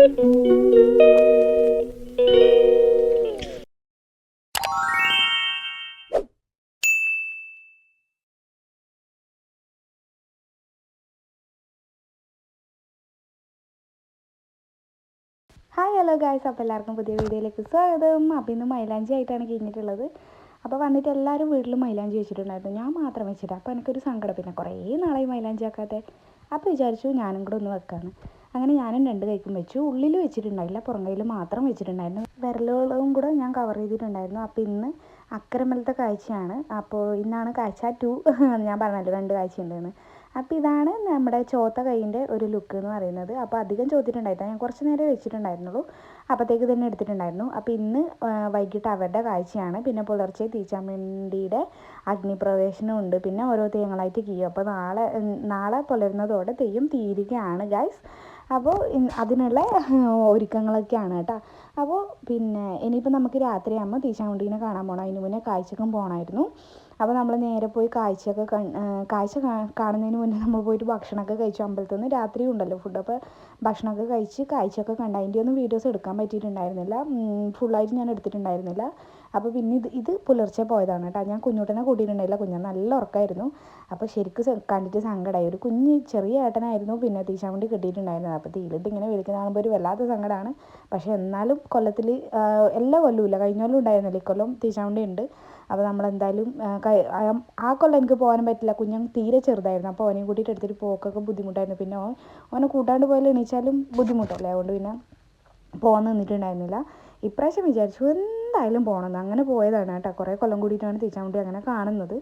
Hi hello guys അപ്പോൾ എല്ലാവർക്കും പുതിയ വീഡിയോയിലേക്ക് സ്വാഗതം. അപ്പം ഇന്ന് മൈലാഞ്ചി ആയിട്ടാണ് കഴിഞ്ഞിട്ടുള്ളത്. അപ്പോൾ വന്നിട്ട് എല്ലാവരും വീട്ടിൽ മൈലാഞ്ചി വെച്ചിട്ടുണ്ടായിരുന്നു. ഞാൻ മാത്രം വെച്ചിട്ട് അപ്പോൾ എനിക്കൊരു സങ്കടം. പിന്നെ കുറേ നാളായി മൈലാഞ്ചി ആക്കാതെ അപ്പോൾ വിചാരിച്ചു ഞാനും കൂടെ ഒന്ന് വെക്കാണ് അങ്ങനെ ഞാനും രണ്ട് കൈക്കും വെച്ചു. ഉള്ളിൽ വെച്ചിട്ടുണ്ടായില്ല പുറം കയ്യിൽ മാത്രം വെച്ചിട്ടുണ്ടായിരുന്നു. വിരലുകളും കൂടെ ഞാൻ കവർ ചെയ്തിട്ടുണ്ടായിരുന്നു. അപ്പോൾ ഇന്ന് അക്രമലത്തെ കാഴ്ചയാണ്. അപ്പോൾ ഇന്നാണ് കാഴ്ച ടു ഞാൻ പറഞ്ഞല്ലോ രണ്ട് കാഴ്ച ഉണ്ടെന്ന് അപ്പോൾ ഇതാണ് നമ്മുടെ ചോത്ത കൈയിന്റെ ഒരു ലുക്ക് എന്ന് പറയുന്നത്. അപ്പോൾ അധികം ചോദിച്ചിട്ടുണ്ടായില്ല ഞാൻ കുറച്ച് നേരം വെച്ചിട്ടുണ്ടായിരുന്നുള്ളൂ. അപ്പോഴത്തേക്ക് തന്നെ എടുത്തിട്ടുണ്ടായിരുന്നു. അപ്പോൾ ഇന്ന് വൈകിട്ട് അവരുടെ കാഴ്ചയാണ്. പിന്നെ പുലർച്ചെ തീച്ചാമണ്ടിയുടെ അഗ്നിപ്രവേശനം ഉണ്ട്. പിന്നെ ഓരോ തെയ്യങ്ങളായിട്ട് കീയും അപ്പോൾ നാളെ നാളെ പുലരുന്നതോടെ തെയ്യം തീരുകയാണ് ഗൈസ് അപ്പോൾ അതിനുള്ള ഒരുക്കങ്ങളൊക്കെയാണ് കേട്ടോ. അപ്പോൾ പിന്നെ ഇനിയിപ്പോൾ നമുക്ക് രാത്രിയാകുമ്പോൾ തീശാമുണ്ടീനെ കാണാൻ പോകണം അതിന് മുന്നേ കാഴ്ചക്കും പോകണമായിരുന്നു അപ്പോൾ നമ്മൾ നേരെ പോയി കാഴ്ചയൊക്കെ കാഴ്ച കാണുന്നതിന് മുന്നേ നമ്മൾ പോയിട്ട് ഭക്ഷണമൊക്കെ കഴിച്ചു. അമ്പലത്തിൽ നിന്ന് രാത്രി ഉണ്ടല്ലോ ഫുഡ് അപ്പോൾ ഭക്ഷണമൊക്കെ കഴിച്ച് കാഴ്ചയൊക്കെ കണ്ട. അതിന്റെ ഒന്നും വീഡിയോസ് എടുക്കാൻ പറ്റിയിട്ടുണ്ടായിരുന്നില്ല. ഫുള്ളായിട്ട് ഞാൻ എടുത്തിട്ടുണ്ടായിരുന്നില്ല. അപ്പോൾ പിന്നെ ഇത് ഇത് പുലർച്ചെ പോയതാണ് കേട്ടോ. ഞാൻ കുഞ്ഞുട്ടനെ കൂട്ടിയിട്ടുണ്ടായില്ല കുഞ്ഞൻ നല്ല ഉറക്കമായിരുന്നു അപ്പോൾ ശരിക്കും കണ്ടിട്ട് സങ്കടമായി ഒരു കുഞ്ഞ് ചെറിയ ഏട്ടനായിരുന്നു പിന്നെ തീശാമുണ്ടി കിട്ടിയിട്ടുണ്ടായിരുന്നത്. അപ്പോൾ തീയിലിട്ട് ഇങ്ങനെ വിളിക്കുന്ന കാണുമ്പോൾ ഒരു വല്ലാത്ത സങ്കടമാണ് പക്ഷേ എന്നാലും കൊല്ലത്തിൽ എല്ലാ കൊല്ലവും ഇല്ല. കഴിഞ്ഞ കൊല്ലം ഉണ്ടായിരുന്നില്ല. ഇക്കൊല്ലം തീശാമുണ്ടി ഉണ്ട്. അപ്പോൾ നമ്മളെന്തായാലും ആ കൊല്ലം എനിക്ക് പോകാൻ പറ്റില്ല. കുഞ്ഞൻ തീരെ ചെറുതായിരുന്നു. അപ്പോൾ അവനെയും കൂട്ടിയിട്ട് എടുത്തിട്ട് പോക്കൊക്കെ ബുദ്ധിമുട്ടായിരുന്നു. പിന്നെ ഓനെ കൂട്ടാണ്ട് പോയാൽ എണീച്ചാലും ബുദ്ധിമുട്ടല്ലേ? അതുകൊണ്ട് പിന്നെ പോകാൻ നിന്നിട്ടുണ്ടായിരുന്നില്ല. ഇപ്രാവശ്യം വിചാരിച്ചു എന്തായാലും പോകണമെന്ന് അങ്ങനെ പോയതാണ് കേട്ടോ. കുറേ കൊല്ലം കൂടിയിട്ടാണ് തീച്ചാമുണ്ടി അങ്ങനെ കാണുന്നത്.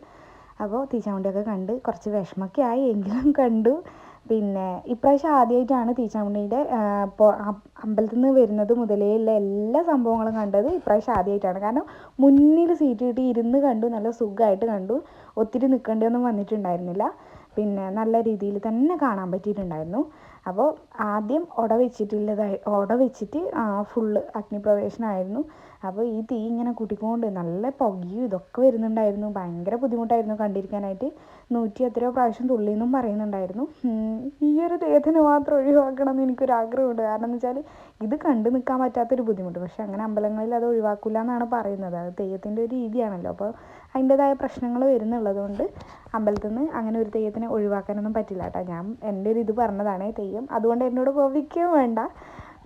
അപ്പോൾ തീച്ചാമുണ്ടിയൊക്കെ കണ്ട് കുറച്ച് വിഷമൊക്കെ ആയി എങ്കിലും കണ്ടു. പിന്നെ ഇപ്രാവശ്യം ആദ്യമായിട്ടാണ് തീച്ചാമുണ്ടിയുടെ അമ്പലത്തിൽ നിന്ന് വരുന്നത് മുതലേ ഉള്ള എല്ലാ സംഭവങ്ങളും കണ്ടത് ഇപ്രാവശ്യം ആദ്യമായിട്ടാണ് കാരണം മുന്നിൽ സീറ്റ് കിട്ടി ഇരുന്ന് കണ്ടു. നല്ല സുഖമായിട്ട് കണ്ടു. ഒത്തിരി നിൽക്കേണ്ടിയൊന്നും വന്നിട്ടുണ്ടായിരുന്നില്ല. പിന്നെ നല്ല രീതിയിൽ തന്നെ കാണാൻ പറ്റിയിട്ടുണ്ടായിരുന്നു. അപ്പോൾ ആദ്യം ഒട വെച്ചിട്ടുള്ളതായി ഒട വെച്ചിട്ട് ഫുള്ള് അഗ്നിപ്രവേശനമായിരുന്നു അപ്പോൾ ഈ തീ ഇങ്ങനെ കൂട്ടിക്കൊണ്ട് നല്ല പുകയും ഇതൊക്കെ വരുന്നുണ്ടായിരുന്നു. ഭയങ്കര ബുദ്ധിമുട്ടായിരുന്നു കണ്ടിരിക്കാനായിട്ട്. നൂറ്റി എത്രയോ പ്രാവശ്യം തുള്ളിയെന്നും പറയുന്നുണ്ടായിരുന്നു. ഈ ഒരു മാത്രം ഒഴിവാക്കണം എന്ന് എനിക്കൊരാഗ്രഹമുണ്ട്. കാരണം എന്ന് വെച്ചാൽ ഇത് കണ്ടു നിൽക്കാൻ പറ്റാത്തൊരു ബുദ്ധിമുട്ട്. പക്ഷേ അങ്ങനെ അമ്പലങ്ങളിൽ അത് ഒഴിവാക്കില്ല എന്നാണ് പറയുന്നത്. അത് തെയ്യത്തിന്റെ ഒരു രീതിയാണല്ലോ. അപ്പോൾ അതിന്റെതായ പ്രശ്നങ്ങൾ വരുന്നുള്ളത് കൊണ്ട് അമ്പലത്തിൽ നിന്ന് അങ്ങനെ ഒരു തെയ്യത്തിനെ ഒഴിവാക്കാനൊന്നും പറ്റില്ല കേട്ടോ. ഞാൻ എന്റെ ഒരു ഇത് പറഞ്ഞതാണ് തെയ്യം. അതുകൊണ്ട് എന്നോട് കോപിക്കുകയും വേണ്ട.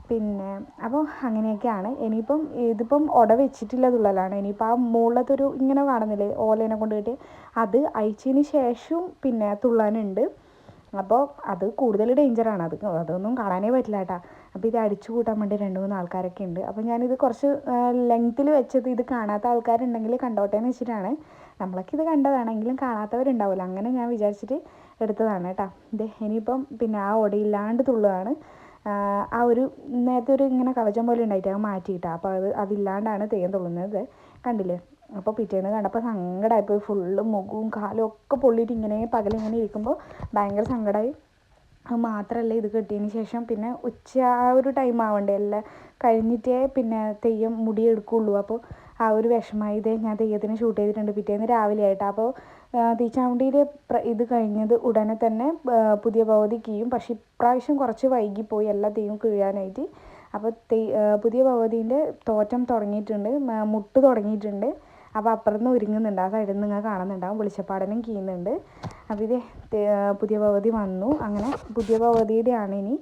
പിന്നെ അപ്പോൾ അങ്ങനെയൊക്കെയാണ്. ഇനിയിപ്പം ഇതിപ്പം ഉട വെച്ചിട്ടില്ല തുള്ളലാണ്. ഇനിയിപ്പോൾ ആ മുകളിലത്തൊരു ഇങ്ങനെ കാണുന്നില്ലേ ഓലേനെ കൊണ്ട് കിട്ടി അത് അയച്ചതിന് ശേഷവും പിന്നെ തുള്ളാനുണ്ട്. അപ്പോൾ അത് കൂടുതൽ ഡേഞ്ചറാണ്. അത് അതൊന്നും കാണാനേ പറ്റില്ല കേട്ടോ. അപ്പോൾ ഇത് അടിച്ചു കൂട്ടാൻ വേണ്ടി രണ്ട് മൂന്ന് ആൾക്കാരൊക്കെ ഉണ്ട്. അപ്പോൾ ഞാനിത് കുറച്ച് ലെങ്ത്തിൽ വെച്ചത് ഇത് കാണാത്ത ആൾക്കാരുണ്ടെങ്കിൽ കണ്ടോട്ടെ എന്ന് വെച്ചിട്ടാണ്. നമ്മളൊക്കെ ഇത് കണ്ടതാണെങ്കിലും കാണാത്തവരുണ്ടാവില്ല അങ്ങനെ ഞാൻ വിചാരിച്ചിട്ട് എടുത്തതാണ് കേട്ടോ. ഇത് ഇനിയിപ്പം പിന്നെ ആ ഒടയില്ലാണ്ട് തുള്ളുകയാണ് ആ ഒരു നേരത്തെ ഒരു ഇങ്ങനെ കവചം പോലെ ഉണ്ടായിട്ട് അത് മാറ്റിയിട്ടാണ് അപ്പോൾ അത് അതില്ലാണ്ടാണ് തെയ്യം തുള്ളുന്നത്. കണ്ടില്ലേ? അപ്പോൾ പിറ്റേന്ന് കണ്ടപ്പോൾ സങ്കടമായിപ്പോയി ഫുള്ള് മുഖവും കാലും ഒക്കെ പൊള്ളിയിട്ട് ഇങ്ങനെ പകലിങ്ങനെ ഇരിക്കുമ്പോൾ ഭയങ്കര സങ്കടമായി അത് മാത്രമല്ല ഇത് കെട്ടിയതിന് ശേഷം പിന്നെ ഉച്ച ആ ഒരു ടൈം ആവണ്ടേ എല്ലാം കഴിഞ്ഞിട്ടേ പിന്നെ തെയ്യം മുടി എടുക്കുകയുള്ളൂ അപ്പോൾ ആ ഒരു വിഷമമായി ഇതേ ഞാൻ തെയ്യത്തിന് ഷൂട്ട് ചെയ്തിട്ടുണ്ട് പിറ്റേന്ന് രാവിലെ ആയിട്ട്. അപ്പോൾ തീച്ചാമുണ്ടിയിൽ ഇത് കഴിഞ്ഞത് ഉടനെ തന്നെ പുതിയ ഭഗവതി കീയും. പക്ഷേ ഇപ്രാവശ്യം കുറച്ച് വൈകിപ്പോയി എല്ലാ തെയ്യവും കീഴാനായിട്ട്. അപ്പോൾ തെയ് പുതിയ ഭഗവതീന്റെ തോറ്റം തുടങ്ങിയിട്ടുണ്ട് മുട്ട് തുടങ്ങിയിട്ടുണ്ട്. അപ്പോൾ അപ്പുറത്ത് നിന്ന് ഒരുങ്ങുന്നുണ്ട്. ആ സൈഡിൽ നിന്ന് നിങ്ങൾ കാണുന്നുണ്ടാവും വെളിച്ചപ്പാടനും കീയുന്നുണ്ട്. ഇത് പുതിയ ഭഗവതി വന്നു. അങ്ങനെ പുതിയ ഭഗവതിയുടെയാണ് ഇനി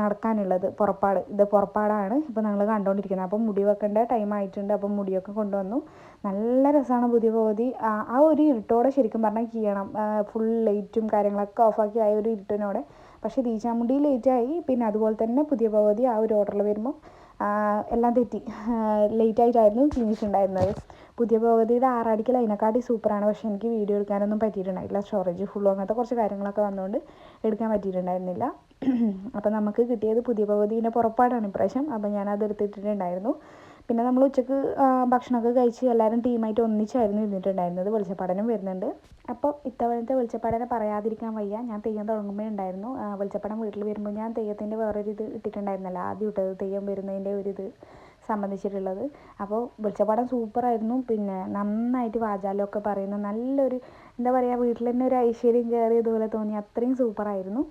നടക്കാനുള്ളത്. പുറപ്പാട്. ഇത് പുറപ്പാടാണ്. ഇപ്പോൾ ഞങ്ങൾ കണ്ടുകൊണ്ടിരിക്കുന്നത്. അപ്പം മുടി വെക്കേണ്ട ടൈം ആയിട്ടുണ്ട്. അപ്പം മുടിയൊക്കെ കൊണ്ടുവന്നു. നല്ല രസമാണ് പുതിയ ഭഗവതി ആ ഒരു ഇരുട്ടോടെ ശരിക്കും പറഞ്ഞാൽ ചെയ്യണം. ഫുൾ ലൈറ്റും കാര്യങ്ങളൊക്കെ ഓഫാക്കി ആയ ഒരു ഇരുട്ടിനോടെ. പക്ഷേ തീച്ചാമുണ്ടി ലേറ്റായി പിന്നെ അതുപോലെ തന്നെ പുതിയ ഭഗവതി ആ ഒരു ഓർഡറിൽ വരുമ്പോൾ എല്ലാം തെറ്റി. ലേറ്റായിട്ടായിരുന്നു ചെയ്തിട്ടുണ്ടായിരുന്നത് പുതിയ ഭഗവതിയുടെ ആറാടിക്കൽ അതിനെക്കാട്ടി സൂപ്പറാണ്. പക്ഷേ എനിക്ക് വീഡിയോ എടുക്കാനൊന്നും പറ്റിയിട്ടുണ്ടായില്ല സ്റ്റോറേജ് ഫുള്ളും അങ്ങനത്തെ കുറച്ച് കാര്യങ്ങളൊക്കെ വന്നുകൊണ്ട് എടുക്കാൻ പറ്റിയിട്ടുണ്ടായിരുന്നില്ല. അപ്പം നമുക്ക് കിട്ടിയത് പുതിയ ഭഗവതീന്റെ പുറപ്പാടാണ് ഇപ്രാവശ്യം. അപ്പോൾ ഞാനത് എടുത്തിട്ടുണ്ടായിരുന്നു പിന്നെ നമ്മൾ ഉച്ചയ്ക്ക് ഭക്ഷണമൊക്കെ കഴിച്ച് എല്ലാവരും ടീമായിട്ട് ഒന്നിച്ചായിരുന്നു ഇരുന്നിട്ടുണ്ടായിരുന്നത്. വെളിച്ചപ്പാടനം വരുന്നുണ്ട്. അപ്പോൾ ഇത്തവണത്തെ വെളിച്ചപ്പാടനെ പറയാതിരിക്കാൻ വയ്യ. ഞാൻ തെയ്യം തുടങ്ങുമ്പോൾ ഉണ്ടായിരുന്നു. വെളിച്ചപ്പാടം വീട്ടിൽ വരുമ്പോൾ ഞാൻ തെയ്യത്തിന്റെ വേറൊരു ഇത് ഇട്ടിട്ടുണ്ടായിരുന്നല്ലോ. ആദ്യം ഇട്ടത് തെയ്യം വരുന്നതിന്റെ ഒരു ഇത് സംബന്ധിച്ചിട്ടുള്ളത്. അപ്പോൾ വെളിച്ചപ്പാടം സൂപ്പറായിരുന്നു. പിന്നെ നന്നായിട്ട് വാചാലമൊക്കെ പറയുന്ന. നല്ലൊരു എന്താ പറയുക വീട്ടിൽ തന്നെ ഒരു ഐശ്വര്യം കയറിയതുപോലെ തോന്നി. അത്രയും സൂപ്പറായിരുന്നു.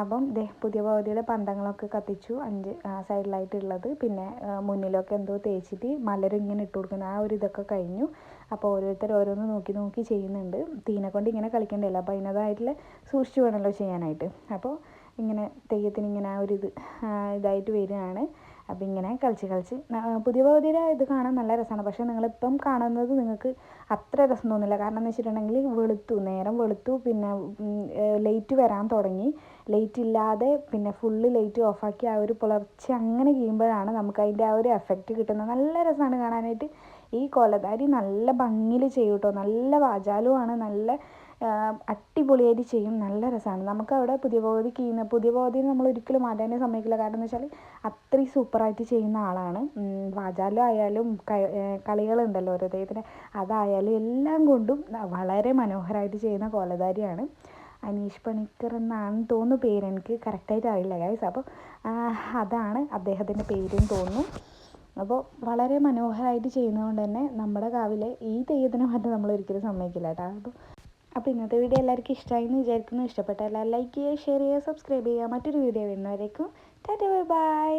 അപ്പം ദേ പുതിയ ഭഗവതിയുടെ പന്തങ്ങളൊക്കെ കത്തിച്ചു അഞ്ച് സൈഡിലായിട്ടുള്ളത്. പിന്നെ മുന്നിലൊക്കെ എന്തോ തേച്ചിട്ട് മലരും ഇങ്ങനെ ഇട്ട് കൊടുക്കുന്ന. ആ ഒരു ഇതൊക്കെ കഴിഞ്ഞു. അപ്പോൾ ഓരോരുത്തർ ഓരോന്ന് നോക്കി നോക്കി ചെയ്യുന്നുണ്ട്. തീനെ കൊണ്ട് ഇങ്ങനെ കളിക്കണ്ടല്ലോ അപ്പോൾ അതിനതായിട്ടുള്ള സൂക്ഷിച്ചു വേണമല്ലോ ചെയ്യാനായിട്ട്. അപ്പോൾ ഇങ്ങനെ തെയ്യത്തിന് ഇങ്ങനെ ആ ഒരു ഇത് ഇതായിട്ട് വരികയാണ്. അപ്പോൾ ഇങ്ങനെ കളിച്ച് കളിച്ച് പുതിയ പുതിയ ഇത് കാണാൻ നല്ല രസമാണ്. പക്ഷേ നിങ്ങളിപ്പം കാണുന്നത് നിങ്ങൾക്ക് അത്ര രസം തോന്നില്ല. കാരണം എന്ന് വെച്ചിട്ടുണ്ടെങ്കിൽ വെളുത്തു നേരം വെളുത്തു പിന്നെ ലൈറ്റ് വരാൻ തുടങ്ങി. ലൈറ്റ് ഇല്ലാതെ പിന്നെ ഫുള്ള് ലൈറ്റ് ഓഫാക്കി ആ ഒരു പുലർച്ചെ അങ്ങനെ ചെയ്യുമ്പോഴാണ് നമുക്ക് അതിന്റെ ആ ഒരു എഫക്റ്റ് കിട്ടുന്നത്. നല്ല രസമാണ് കാണാനായിട്ട്. ഈ കൊലതാരി നല്ല ഭംഗിയിൽ ചെയ്യും കേട്ടോ നല്ല വാചാലുമാണ് നല്ല അടിപൊളിയായിട്ട് ചെയ്യും. നല്ല രസമാണ് നമുക്ക് അവിടെ പുതിയ കീന്ന് പുതിയ ഭഗവതിനെ നമ്മൾ ഒരിക്കലും മാറ്റാനേ സമ്മതിക്കില്ല. കാരണം എന്ന് വെച്ചാൽ അത്രയും സൂപ്പറായിട്ട് ചെയ്യുന്ന ആളാണ്. വാചാലം ആയാലും കളികളുണ്ടല്ലോ ദൈവത്തിന് അതായാലും എല്ലാം കൊണ്ടും വളരെ മനോഹരമായിട്ട് ചെയ്യുന്ന കോലധാരിയാണ് അനീഷ് പണിക്കർ എന്നാണ് തോന്നുന്നു പേര്. എനിക്ക് കറക്റ്റായിട്ട് അറിയില്ല ഗൈസ് അപ്പോൾ അതാണ് അദ്ദേഹത്തിന്റെ പേരും തോന്നുന്നു. അപ്പോൾ വളരെ മനോഹരമായിട്ട് ചെയ്യുന്നതുകൊണ്ട് തന്നെ നമ്മുടെ കാവിലെ ഈ തെയ്യത്തിനെ മാറ്റം നമ്മൾ ഒരിക്കലും സമ്മതിക്കില്ല കേട്ടോ. അപ്പോൾ അപ്പോൾ ഇന്നത്തെ വീഡിയോ എല്ലാവർക്കും ഇഷ്ടമായി എന്ന് വിചാരിക്കുന്നു. ഇഷ്ടപ്പെട്ടാൽ ലൈക്ക് ചെയ്യുക ഷെയർ ചെയ്യുക സബ്സ്ക്രൈബ് ചെയ്യുക. മറ്റൊരു വീഡിയോ വരുന്നവരേക്കും. Tata bye bye.